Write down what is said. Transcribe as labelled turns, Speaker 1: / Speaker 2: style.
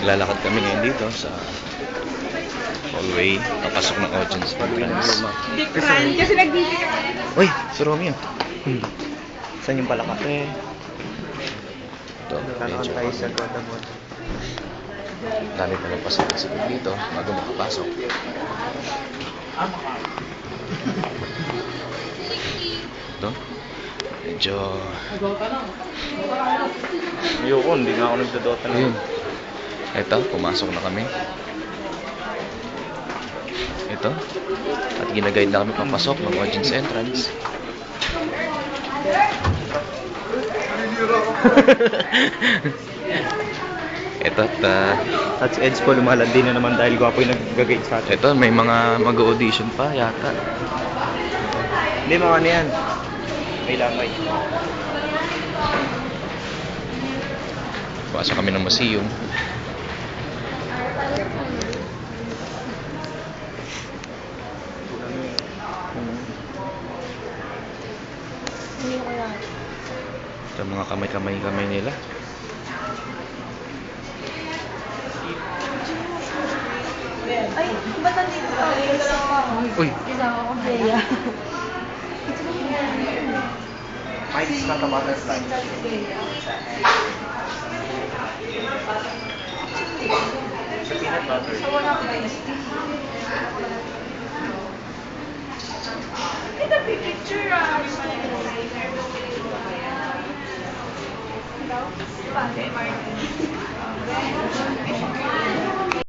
Speaker 1: Lalakad kami ngayon dito sa hallway, papasok ng audience entrance.
Speaker 2: Different. Kasi nagbibigay.
Speaker 1: Uy, si Romeo.
Speaker 3: Hmm. Saan yung palaka?
Speaker 1: Eh, ito, medyo
Speaker 3: tayo sa Guatemala.
Speaker 1: dami pa ng pasikot-sikot dito bago makapasok. Medyo,
Speaker 3: Ayoko, hindi nga ako nagdodota na.
Speaker 1: ayun. Ito, pumasok na kami. Ito, at ginaguide na kami papasok ng audience entrance. Ito, at ah,
Speaker 3: At si Eds po lumalandi na naman dahil gwapo yung nag-gate sa atin.
Speaker 1: ito, may mga mag-audition pa yata.
Speaker 3: Hindi, mga ano yan. May lamay.
Speaker 1: Pasok kami ng museum. Ito mga kamay-kamay-kamay nila.
Speaker 2: Ay, ba't nandito ka?
Speaker 1: Uy.
Speaker 2: Kasama ko, Bea.
Speaker 3: Mike's not a butterfly. Sa peanut butter.
Speaker 2: Yun? Kita picture. Pati, Martin.